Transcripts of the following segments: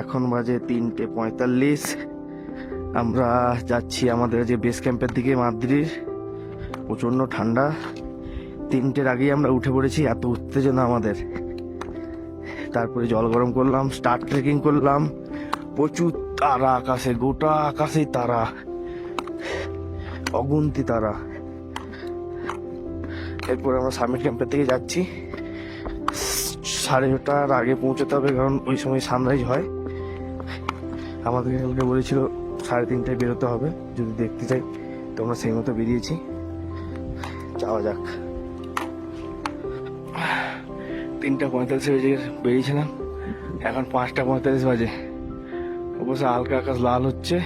এখন বাজে তিনটে পঁয়তাল্লিশ। আমরা যাচ্ছি আমাদের যে বেস ক্যাম্পের দিকে, মাদ্রির। প্রচণ্ড ঠান্ডা। তিনটের আগেই আমরা উঠে পড়েছি, এত উত্তেজনা আমাদের। তারপরে জল গরম করলাম স্টার ট্রেকিং করলাম। প্রচুর তারা, আকাশে, গোটা আকাশেই তারা। অগুন্তি তারা। এরপর আমরা সামিট ক্যাম্পের থেকে যাচ্ছি। সাড়ে ছটার আগে পৌঁছতে হবে, কারণ ওই সময় সানরাইজ হয়। আমাদেরকে কালকে বলেছিল সাড়ে তিনটায় বেরোতে হবে, যদি দেখতে চাই। তো আমরা সেই মতো বেরিয়েছি। যাওয়া যাক। তিনটা পঁয়তাল্লিশে বেজে বেরিয়েছিলাম। এখন পাঁচটা পঁয়তাল্লিশ বাজে। অবশ্য হালকা আকাশ লাল হচ্ছে।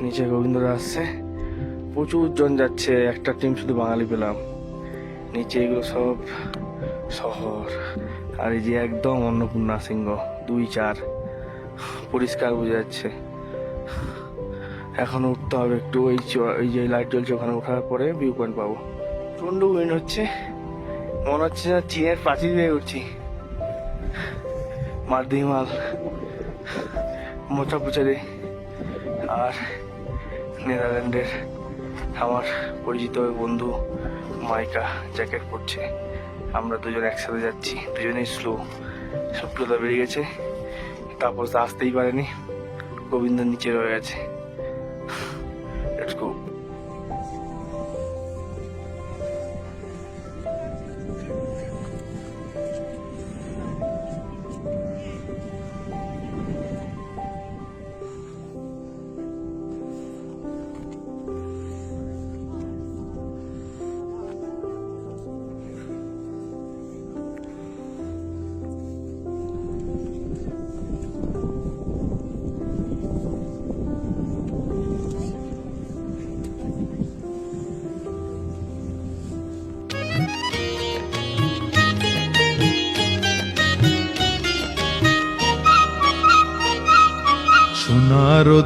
নিচে গোবিন্দরা আসছে। প্রচুর জন যাচ্ছে। একটা টিম শুধু বাঙালি পেলাম। নিচে এগুলো সব শহর। আর এই যে একদম অন্নপূর্ণা সিংহ, দুই চার। পরিষ্কার বোঝা যাচ্ছে। এখন উঠতে হবে একটু ওই ওই যে লাইট জ্বলছে ওখানে ওঠার পরে ভিউ পয়েন্ট পাবো। প্রচণ্ড উইন্ড হচ্ছে। মনে হচ্ছে যেন চীনের প্রাচীর দিয়ে উঠছি। মাল মোচা পুচারি আর নেদারল্যান্ডের আমার পরিচিত বন্ধু মাইকা জ্যাকেট পরছে। আমরা দুজন একসাথে যাচ্ছি, দুজনেই স্লো শুক্লতা বেরিয়ে গেছে। তারপর আসতেই পারেনি। গোবিন্দ নিচে রয়ে গেছে।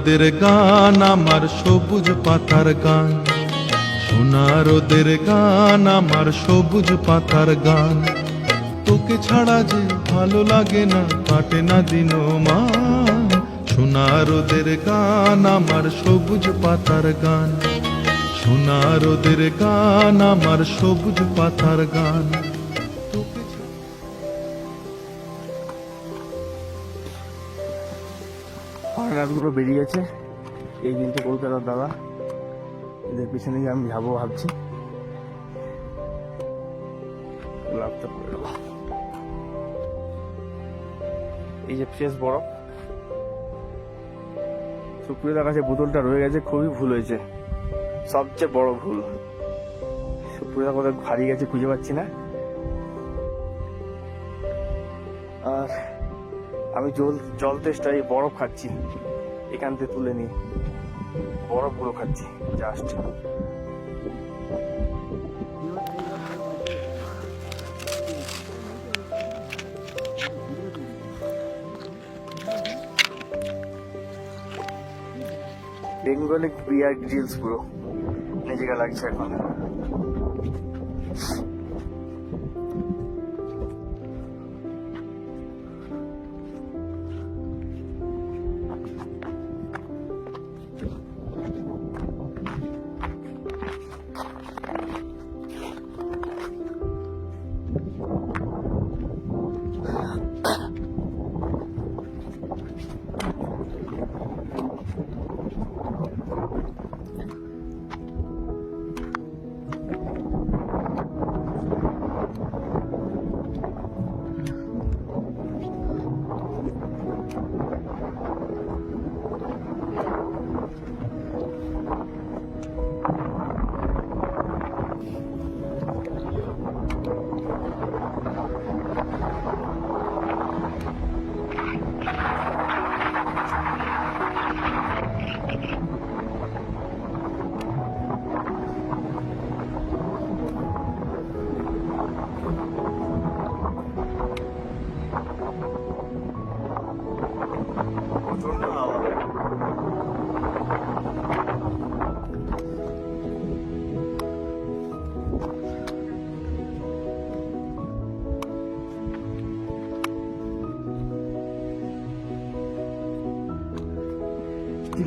রোদের গান, আমার সবুজ পাতার গান। সোনা রোদের গান, আমার সবুজ পাতার গান। তোকে ছাড়া যে ভালো লাগে না কাটে না দিন মান। সোনা রোদের গান, আমার সবুজ পাতার গান। সোনার রোদের গান, আমার সবুজ পাতার গান। আমার রাতগুলো বেরিয়ে গেছে এই কিন্তু কলকাতার দাদা। এদের পিছনে গিয়ে আমি যাব ভাবছি। এই যে ফ্রেশ বরফ। সুপ্রিয়তার কাছে বোতলটা রয়ে গেছে, খুবই ভুল হয়েছে। সবচেয়ে বড় ভুল। সুপ্রিয়তা কোথায় হারিয়ে গেছে খুঁজে পাচ্ছি না। আর আমি জল জল তেষ্টা এই বরফ খাচ্ছি। এখান থেকে তুলে নিই। বরফগুলো খাচ্ছি জাস্ট বেঙ্গলি বিয়ার গ্রিলস পুরো নিজেকে লাগছে এখন।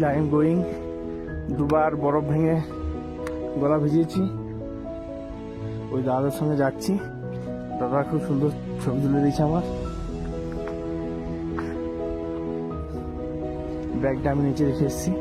Still I am going. দুবার বরফ ভেঙে গলা ভিজিয়েছি। ওই দাদার সঙ্গে যাচ্ছি। দাদা খুব সুন্দর ছবি তুলে দিয়েছে আমার। ব্যাগটা আমি নিচে রেখে এসেছি।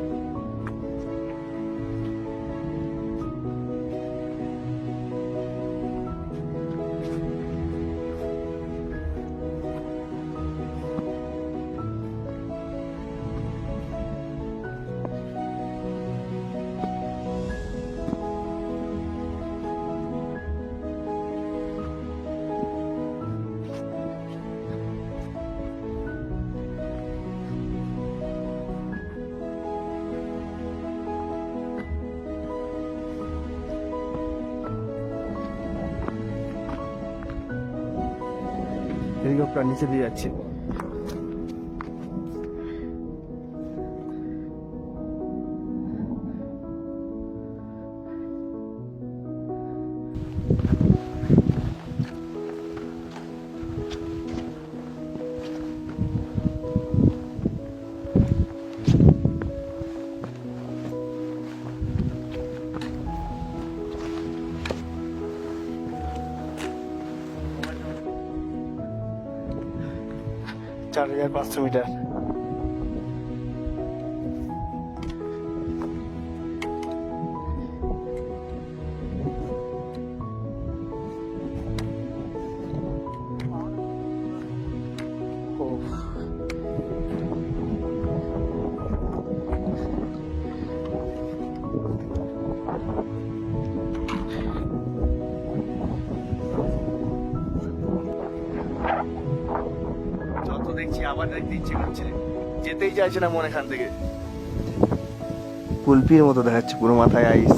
হেলিকপ্টার নিচে দিয়ে যাচ্ছে। হাজার পাঁচশো মিটার দেখতে ইচ্ছে করছে যেতেই চাইছে না মনে এখান থেকে। কুলপির মতো দেখাচ্ছে, পুরো মাথায় আইস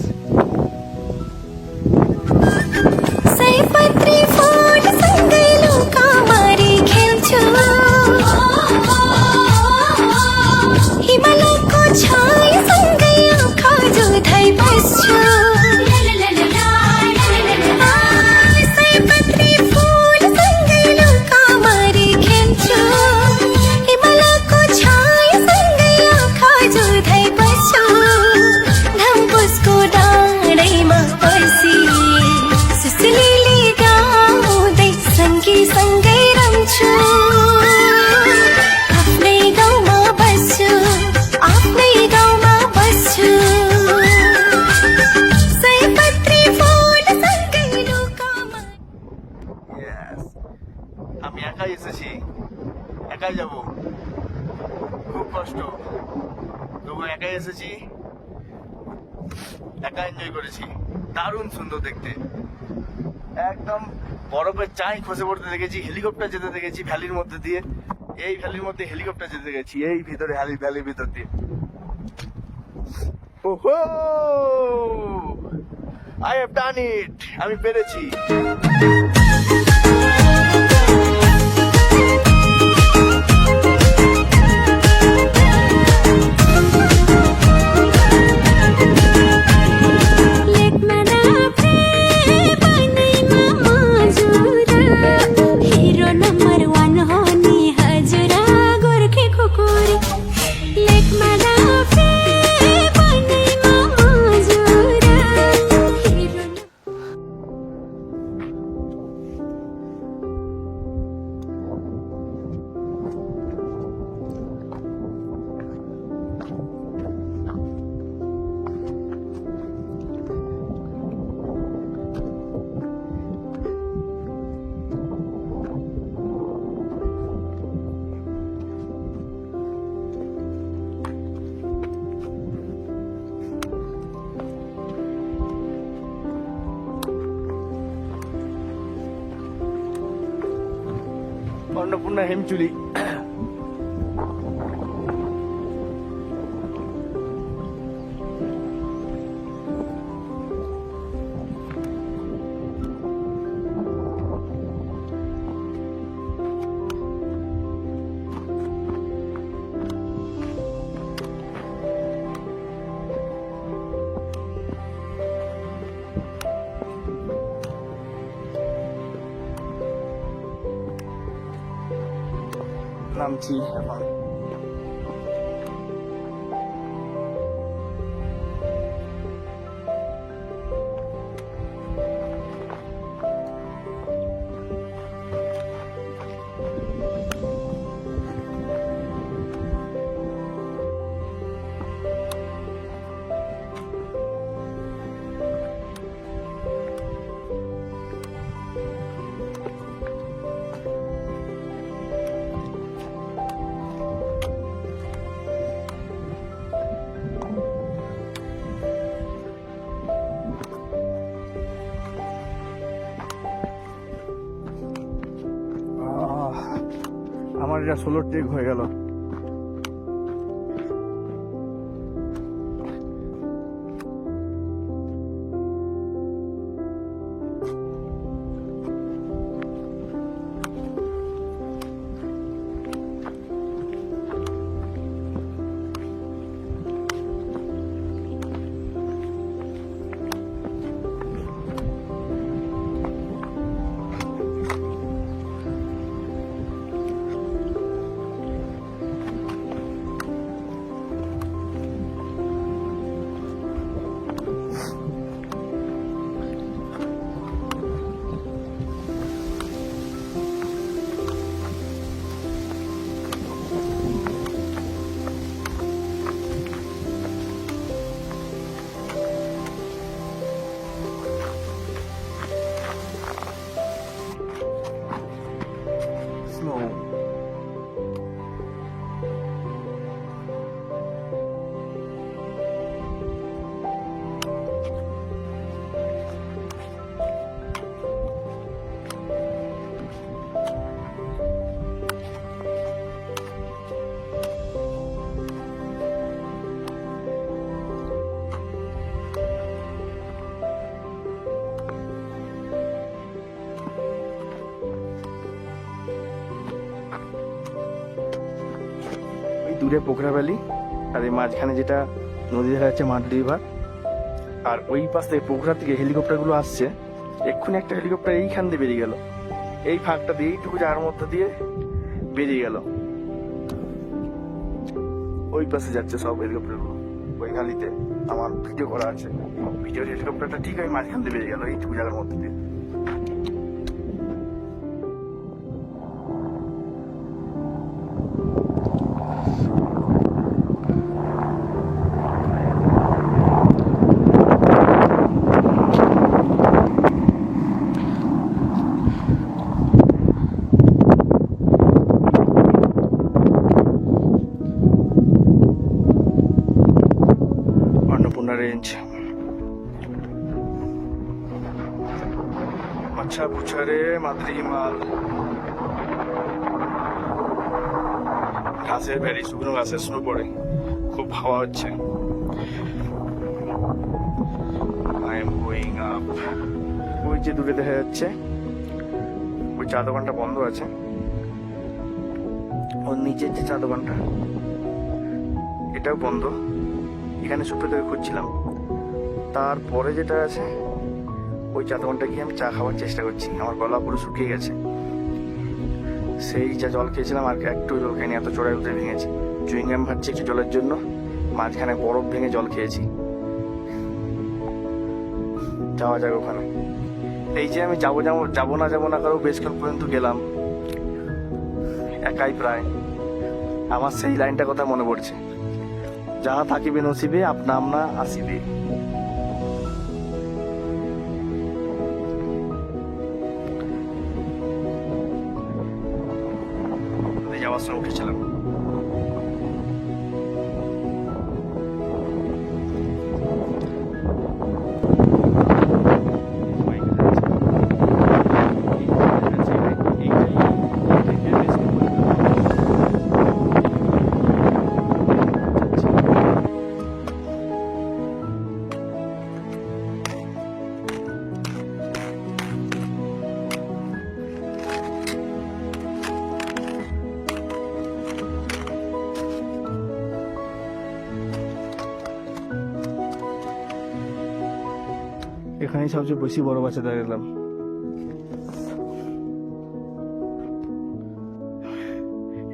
এসেছি। একা এনজয় করেছি। দারুণ সুন্দর দেখতে। একদম বরফের চাই খসে পড়তে দেখেছি হেলিকপ্টার যেতে দেখেছি ভ্যালির মধ্যে দিয়ে। এই ভ্যালির মধ্যে হেলিকপ্টার যেতে দেখেছি, এই ভিতরে ভ্যালি, ভ্যালির ভিতর দিয়ে। ওহো! আই হ্যাভ ডান ইট আমি পেরেছি। অন্নপূর্ণা হেমচুরি নামছি এখন ষোলো ট্রিক হয়ে গেল। দূরে পোখরা ভ্যালি আর এই মাঝখানে যেটা নদী দেখা যাচ্ছে মাঠ রিভার, আর ওই পাশ থেকে পোখরা থেকে হেলিকপ্টারগুলো আসছে, এক্ষুনি একটা হেলিকপ্টার এইখান দিয়ে বেরিয়ে গেল। এই ফাঁকটা দিয়ে, এইটুকু যার মধ্যে দিয়ে বেরিয়ে গেল। ওই পাশে যাচ্ছে সব হেলিকপ্টারগুলো ওই খালিতে আমার ভিডিও করা আছে। ভিডিওর হেলিকপ্টারটা ঠিক ওই মাঝখান দিয়ে বেরিয়ে গেল, এইটুকু জায়গার মধ্যে দিয়ে। মাতৃ ঘাসের ভেরি শুকনো ঘাসের স্নো পড়ে। খুব হাওয়া হচ্ছে। আই এম ওই যে দূরে দেখা যাচ্ছে। ওই চা দোকানটা বন্ধ আছে। ওর নিচের যে চা দোকানটা, এটাও বন্ধ। এখানে সুপ্রিয় থেকে খুঁজছিলাম। তারপরে যেটা আছে ওই চা দোকানটা গিয়ে আমি চা খাওয়ার চেষ্টা করছি। আমার গলা পুরো শুকিয়ে গেছে। সেই যা জল খেয়েছিলাম, আর একটু জল খাইনি, এত চড়াই উঠে ভেঙেছি। চুইংগাম ভাবছি একটু জলের জন্য, মাঝখানে বরফ ভেঙে জল খেয়েছি। যাওয়া যাক ওখানে। এই যে আমি যাব যাব যাব না যাব না কারও বেশক্ষণ পর্যন্ত গেলাম। একাই প্রায়। আমার সেই লাইনটা কথা মনে পড়ছে। যাহা থাকিবে নসিবে, আপনা আপনা আসিবে। এই যাওয়ার সময় উঠেছিলাম এখানেই সবচেয়ে বেশি বড় বাচ্চা দেখলাম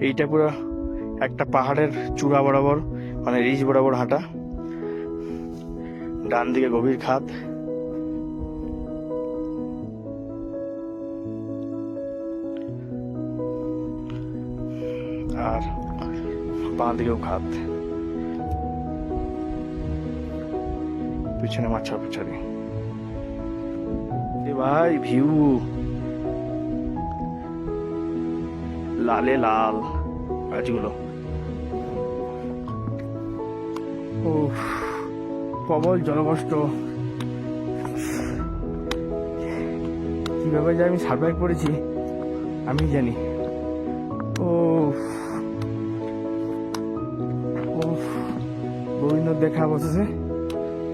এইটা পুরো একটা পাহাড়ের চূড়া বরাবর মানে রিজ বরাবর হাঁটা। ডান দিকে গভীর খাদ আর বাঁ দিকেও খাদ পিছনে মাছা পিছনে ভাই, ভিউ। লালে লাল। গাছগুলো। ও প্রবল জলকষ্ট। কীভাবে যে আমি সার্ভাইভ করেছি, আমি জানি। ও ও দেখা বসেছে।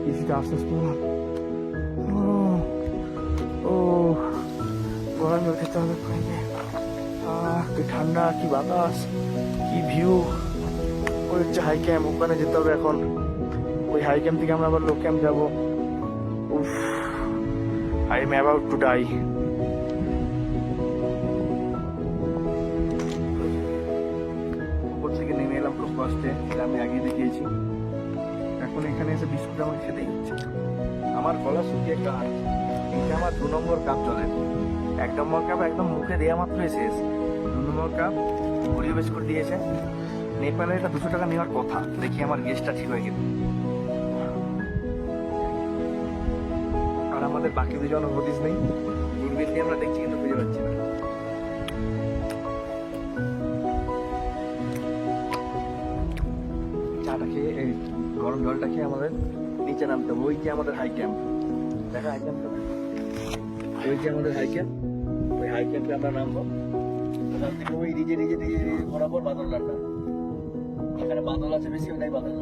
কিছুটা আশ্বাস করলাম। গরমে খেতে হবে আহ, কি ঠান্ডা, কি বাতাস, কি ভিউ ওই হচ্ছে হাই ক্যাম্প ওখানে যেতে হবে এখন। ওই হাই ক্যাম্প থেকে আমরা আবার লো ক্যাম্প যাব। উফ I am about to die উপর থেকে নেমে এলাম খুব কষ্টে আমি আগে দেখিয়েছি। এখন এখানে এসে বিস্কুট আমার খেতেই হচ্ছে। আমার গলা শুকিয়ে কাজ এটা আমার দু নম্বর কাপ চলে। এক নম্বর কাপ একদম মুখে দেওয়া মাত্রই শেষ। দু নম্বর কাপ ওরিও বিস্কুট দিয়েছে। নেপালে এটা দুশো টাকা নেওয়ার কথা। দেখি আমার গেস্টটা ঠিক হয়ে গেল আর আমাদের বাকি দুজন হদিস নেই। দূরবীন দিয়ে আমরা দেখছি, কিন্তু খুঁজে পাচ্ছি না। চাটা খেয়ে, এই গরম জলটা খেয়ে আমাদের নিচে নামতে হবে। ওই যে আমাদের হাই ক্যাম্প দেখা হাই ক্যাম্প ওই যে আমাদের হাই ক্যাম্প ওই হাই আমরা নামবো। ওখান থেকে ওই নিজে নিজে নিজে বরাবর বাদল এখানে বাদল আছে, বেশি বাদল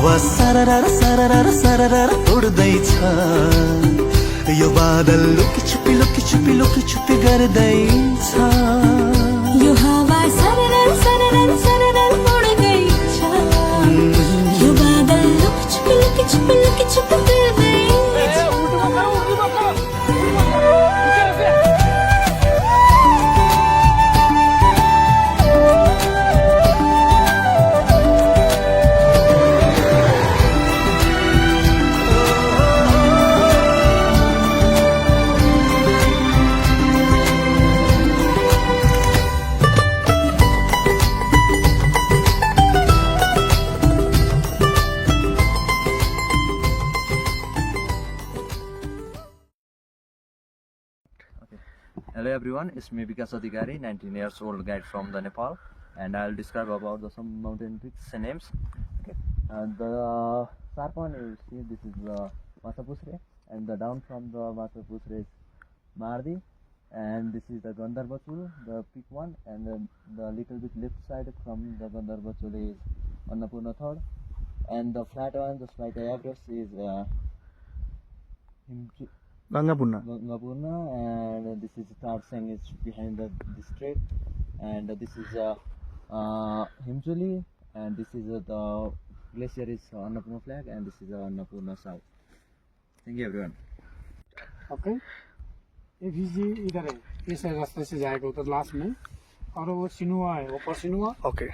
हावा सरर सरर सरर उड्दैछ। यो बादल लुकी छुपी लुकी छुपी लुकी छुपी गर्दैछ। Hello everyone, it's me Vikas Adhikari, 19 years old guide from the Nepal, and I'll describe about the some mountain peaks and names. Okay, and the sharp one you see this is the Matapusre, and the down from the Matapusre is Mardi, and this is the Gandharbachul, the peak one, and then the little bit left side from the Gandharbachul is Annapurna third, and the flat one just like address is uh, Gangapurna. Gangapurna, and this is Tar Singh is behind the district, and this is uh, uh, Himchuli, and this is uh, the glacier is Annapurna flag, and this is uh, Annapurna South. Thank you, everyone. Okay. ये भिजी इधर This is रास्ते से जाएगा उधर last में और वो सिनुआ है ऊपर सिनुआ ओके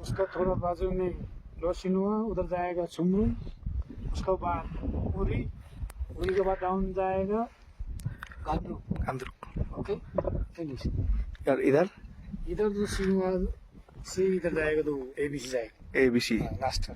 उसका थोड़ा बाजू में लो सिनुआ उधर जाएगा छुमरू उसके बाद पूरी उन्हीं के बाद राउंड जाएगा कांद्रुक कांद्रुक ओके फिनिश और इधर इधर जो सीमा से इधर जाएगा तो ए बी सी जाएगा ए बी सी लास्ट